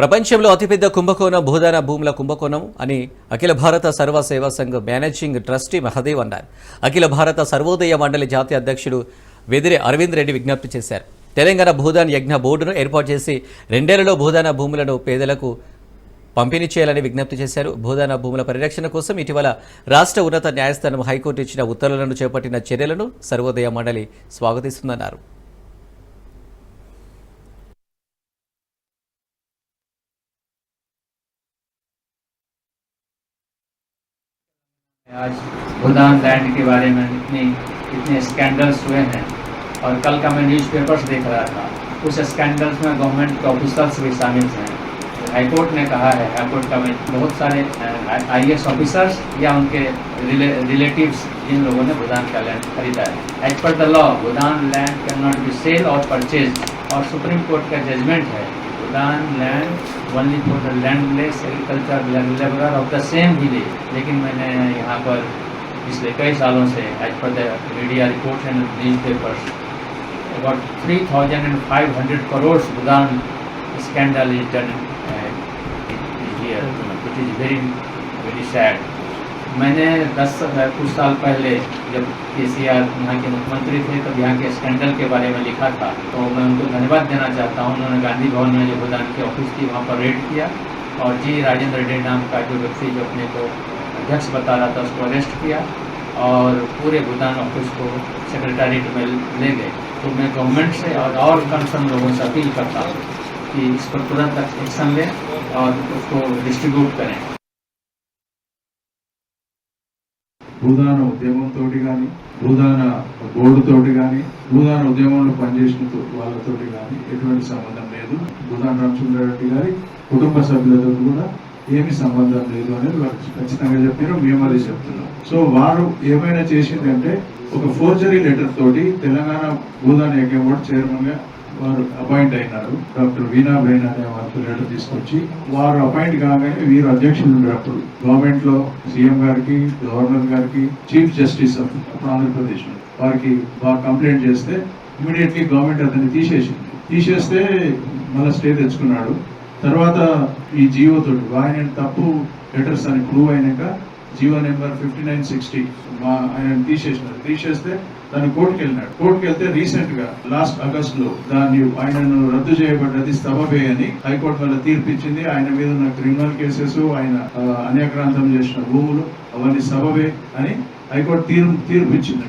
ప్రపంచంలో అతిపెద్ద కుంభకోణం భూదాన భూముల కుంభకోణం అని అఖిల భారత సర్వ సేవా సంఘ్ మేనేజింగ్ ట్రస్టీ మహదేవ్ అన్నారు. అఖిల భారత సర్వోదయ మండలి జాతీయ అధ్యక్షుడు వెదిరి అరవింద్ రెడ్డి విజ్ఞప్తి చేశారు. తెలంగాణ భూదాన్ యజ్ఞ బోర్డును ఏర్పాటు చేసి రెండేళ్ళలో భూదాన భూములను పేదలకు పంపిణీ చేయాలని విజ్ఞప్తి చేశారు. భూదాన భూముల పరిరక్షణ కోసం ఇటీవల రాష్ట్ర ఉన్నత న్యాయస్థానం హైకోర్టు ఇచ్చిన ఉత్తర్వులను చేపట్టిన చర్యలను సర్వోదయ మండలి స్వాగతిస్తుందన్నారు. आज भूदान लैंड के बारे में इतनी इतने स्कैंडल्स हुए हैं। और कल का मैं न्यूज़पेपर्स देख रहा था। उस स्कैंडल्स में गवर्नमेंट के ऑफिसर्स भी शामिल हैं। हाईकोर्ट ने कहा है हाईकोर्ट का में बहुत सारे आई एस ऑफिसर्स या उनके रिले, रिलेटिव्स जिन लोगों ने भूदान का लैंड खरीदा है। As per the law Bhoodan land can not be sale और परचेज और सुप्रीम कोर्ट का जजमेंट है। Bhoodan land only for the landless agriculture labour of the same village लेकिन मैंने यहाँ पर पिछले कई सालों से as per the media reports and newspapers about 3,500 crores Bhutan scandal is done uh, here, which is very very sad. मैंने दस कुछ साल पहले जब के सी आर यहाँ के मुख्यमंत्री थे, तब यहाँ के स्कैंडल के बारे में लिखा था। तो मैं उनको धन्यवाद देना चाहता हूँ। उन्होंने गांधी भवन में जो भूटान की ऑफ़िस थी वहाँ पर रेड किया और जी राजेंद्र रेड्डी नाम का जो व्यक्ति जो अपने को अध्यक्ष बता रहा था, उसको अरेस्ट किया और पूरे भूटान ऑफ़िस को सेक्रेटरीट में ले गए। तो मैं गवर्नमेंट से और और कंसर्न लोगों से अपील करता हूँ कि इस पर तुरंत एक्शन लें और उसको डिस्ट्रीब्यूट करें। భూదాన ఉద్యమంతో కానీ భూదాన బోర్డుతోటి కానీ భూదాన ఉద్యమంలో పనిచేసిన వాళ్ళతోటి కానీ ఎటువంటి సంబంధం లేదు. భూదాన రామచంద్రారెడ్డి గారి కుటుంబ సభ్యులతో కూడా ఏమి సంబంధం లేదు అనేది వాళ్ళు ఖచ్చితంగా చెప్పారు మేము అది చెప్తున్నాం. సో వారు ఏమైనా చేసిందంటే ఒక ఫోర్జరీ లెటర్ తోటి తెలంగాణ భూదాన ఏకే బోర్డు చైర్మన్గా వారు అపాయింట్ అయినారు. డాక్టర్ వీణా బెయిన్ అనే వారికి లెటర్ తీసుకొచ్చి వారు అపాయింట్ కాగానే వీరు అధ్యక్షులు ఉండేటప్పుడు గవర్నమెంట్లో సీఎం గారికి గవర్నర్ గారికి చీఫ్ జస్టిస్ ఆఫ్ ఆంధ్రప్రదేశ్ వారికి వారు కంప్లైంట్ చేస్తే ఇమీడియట్లీ గవర్నమెంట్ అతన్ని తీసేసింది. తీసేస్తే మళ్ళీ స్టే తెచ్చుకున్నాడు. తర్వాత ఈ జియో ఆయన తప్పు లెటర్స్ అని ప్రూవ్ అయినాక GO number fifty nine sixty ఆయన తీసేసినారు. తీసేస్తే దాన్ని కోర్టుకి వెళ్ళినాడు కోర్టుకి వెళ్తే రీసెంట్గా లాస్ట్ ఆగస్ట్లో దాన్ని ఆయనను రద్దు చేయబడ్డది స్తభపే అని హైకోర్టు వల్ల తీర్పిచ్చింది. ఆయన మీద ఉన్న క్రిమినల్ కేసెస్ ఆయన అన్యాక్రాంతం చేసిన భూములు అవన్నీ సబబే అని హైకోర్టు తీర్పు తీర్పు ఇచ్చింది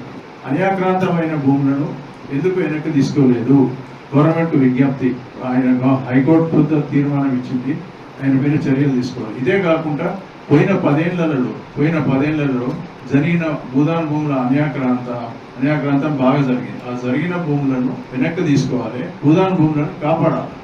అన్యాక్రాంతమైన భూములను ఎందుకు వెనక్కి తీసుకోలేదు? గవర్నమెంట్ విజ్ఞప్తి. ఆయన హైకోర్టు తీర్మానం ఇచ్చింది. ఆయన మీద చర్యలు తీసుకోవాలి. ఇదే కాకుండా పోయిన పదేళ్ళలో పోయిన పదేళ్ళలో జరిగిన భూదాన్ భూముల అన్యాక్రాంత అన్యాక్రాంతం బాగా జరిగింది. ఆ జరిగిన భూములను వెనక్కి తీసుకోవాలి భూదాన్ భూములను కాపాడాలి.